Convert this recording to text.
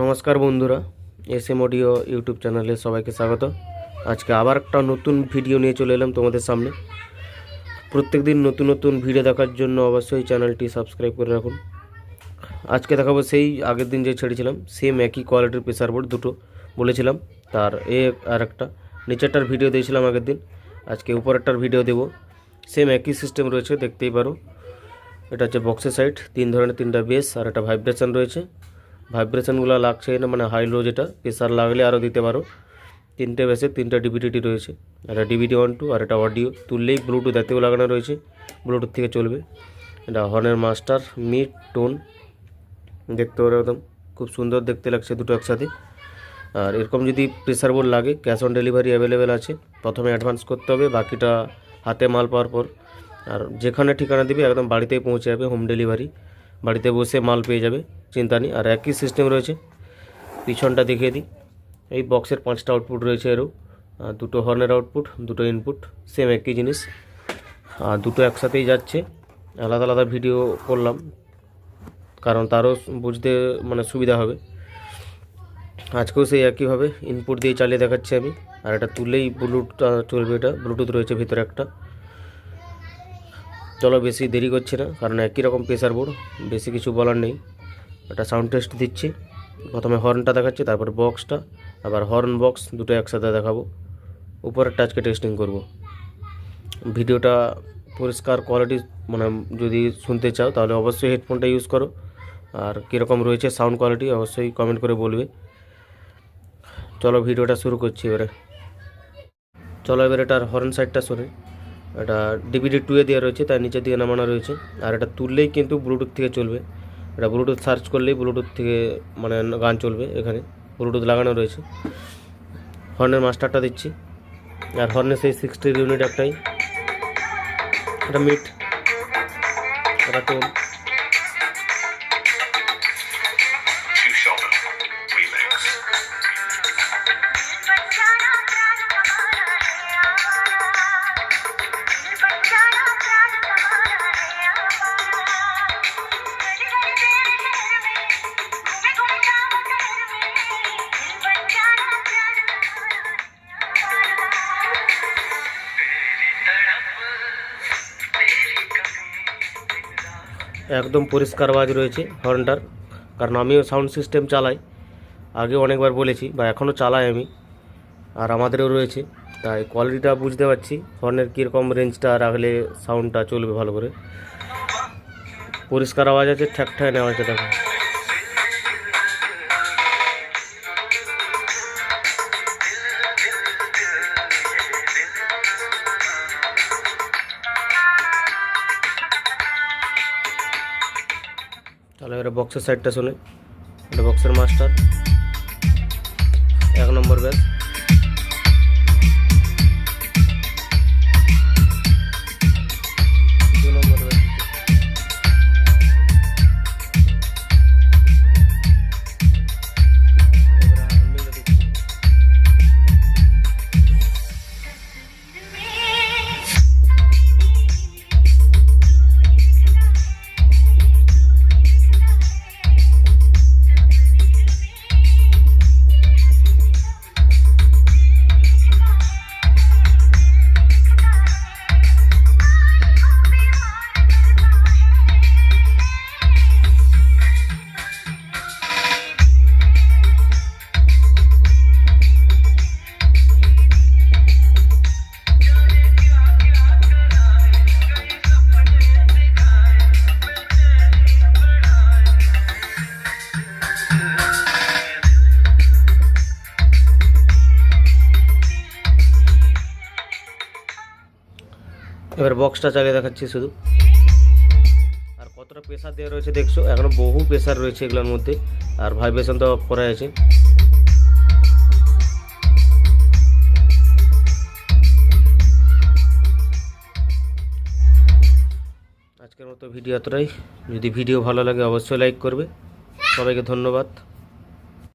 নমস্কার বন্ধুরা S M audio YouTube চ্যানেলে সবাইকে স্বাগত। আজকে আবার একটা নতুন ভিডিও নিয়ে চলে এলাম তোমাদের সামনে। প্রত্যেক দিন নতুন নতুন ভিডিও দেখার জন্য অবশ্যই চ্যানেলটি সাবস্ক্রাইব করে রাখুন। আজকে দেখাবো সেই আগের দিন যে ছেড়েছিলাম সেম একই কোয়ালিটির প্রেসার বোর্ড দুটো বলেছিলাম। তার এ আর একটা নিচেরটার ভিডিও দিয়েছিলাম আগের দিন। আজকে উপরেরটার ভিডিও দেবো। সেম একই সিস্টেম রয়েছে, দেখতেই পারো। এটা হচ্ছে বক্সের সাইড তিন ধরনের তিনটা বেস আর একটা ভাইব্রেশন রয়েছে। ভাইব্রেশনগুলো লাগছে না মানে হাই লো যেটা প্রেশার লাগলে আরও দিতে পারো। তিনটে বেসে তিনটা ডিভিডিটি রয়েছে। একটা ডিভিডি ওয়ান টু আর একটা অডিও তুললেই ব্লুটুথ এতেও লাগানো রয়েছে। ব্লুটুথ থেকে চলবে। এটা হর্নের মাস্টার মিড টোন দেখতে পারো একদম। খুব সুন্দর দেখতে লাগছে দুটো একসাথে। আর এরকম যদি প্রেসার বোর্ড লাগে ক্যাশ অন ডেলিভারি অ্যাভেলেবেল আছে। প্রথমে অ্যাডভান্স করতে হবে, বাকিটা হাতে মাল পাওয়ার পর। আর যেখানে ঠিকানা দিবে, একদম বাড়িতেই পৌঁছে যাবে হোম ডেলিভারি বাড়িতে বসে মাল পেয়ে যাবে, চিন্তা নেই। আর একই সিস্টেম রয়েছে। পিছনটা দেখিয়ে দিই। এই বক্সের পাঁচটা আউটপুট রয়েছে এরও। দুটো হর্নের আউটপুট দুটো ইনপুট সেম একই জিনিস। আর দুটো একসাথেই যাচ্ছে। আলাদা আলাদা ভিডিও করলাম। কারণ তারও বুঝতে মানে সুবিধা হবে। আজকেও সেই একইভাবে ইনপুট দিয়ে চালিয়ে দেখাচ্ছি আমি। আর এটা তুললেই ব্লুটুথ চলবে এটা। ব্লুটুথ রয়েছে ভিতরে একটা। চলো বেশি দেরি করছি না, কারণ একই রকম প্রেসার বোর্ড বেশি কিছু বলার নেই। একটা সাউন্ড টেস্ট দিচ্ছি, প্রথমে হর্নটা দেখাচ্ছি, তারপর বক্সটা আবার হর্ন বক্স দুটো একসাথে দেখাবো। উপরের টাচকে টেস্টিং করব। ভিডিওটা পরিষ্কার কোয়ালিটি মানে যদি শুনতে চাও, তাহলে অবশ্যই হেডফোনটা ইউজ করো। আর কীরকম রয়েছে সাউন্ড কোয়ালিটি অবশ্যই কমেন্ট করে বলবে। চলো ভিডিওটা শুরু করছি এবারে। চলো এবার এটার হর্ন সাইডটা শোনে। এটা ডিভিডি এ দেওয়া রয়েছে, তার নিচের দিকে নামানো রয়েছে। আর এটা তুললেই কিন্তু ব্লুটুথ থেকে চলবে। এটা ব্লুটুথ সার্চ করলেই ব্লুটুথ থেকে মানে গান চলবে এখানে। ব্লুটুথ লাগানো রয়েছে। হর্নের মাস্টারটা দিচ্ছি। আর হর্নের সেই সিক্সটির ইউনিট একটাই। এটা মিট এটা একদম পরিষ্কার আওয়াজ রয়েছে হর্নটার। কারণ আমিও সাউন্ড সিস্টেম চালাই। আগে অনেকবার বলেছি, বা এখনও চালাই আমি। আর আমাদেরও রয়েছে। তাই কোয়ালিটিটা বুঝতে পারছি, হর্নের কীরকম রেঞ্জটা রাখলে সাউন্ডটা চলবে ভালো করে। পরিষ্কার আওয়াজ আছে ঠ্যাক ঠ্যাক নেওয়া আছে দেখো। তাহলে এবারে বক্সের সাইডটা শুনে এটা বক্সের মাস্টার এক নম্বর ব্যাস এবার বক্সটা চালিয়ে দেখাচ্ছি শুধু। আর কতটা প্রেসার দেওয়া রয়েছে দেখছ, এখনও বহু প্রেসার রয়েছে এগুলোর মধ্যে, আর ভাইব্রেশন তো করা আছে। আজকের মতো ভিডিও এতটাই। যদি ভিডিও ভালো লাগে, অবশ্যই লাইক করবে। সবাইকে ধন্যবাদ।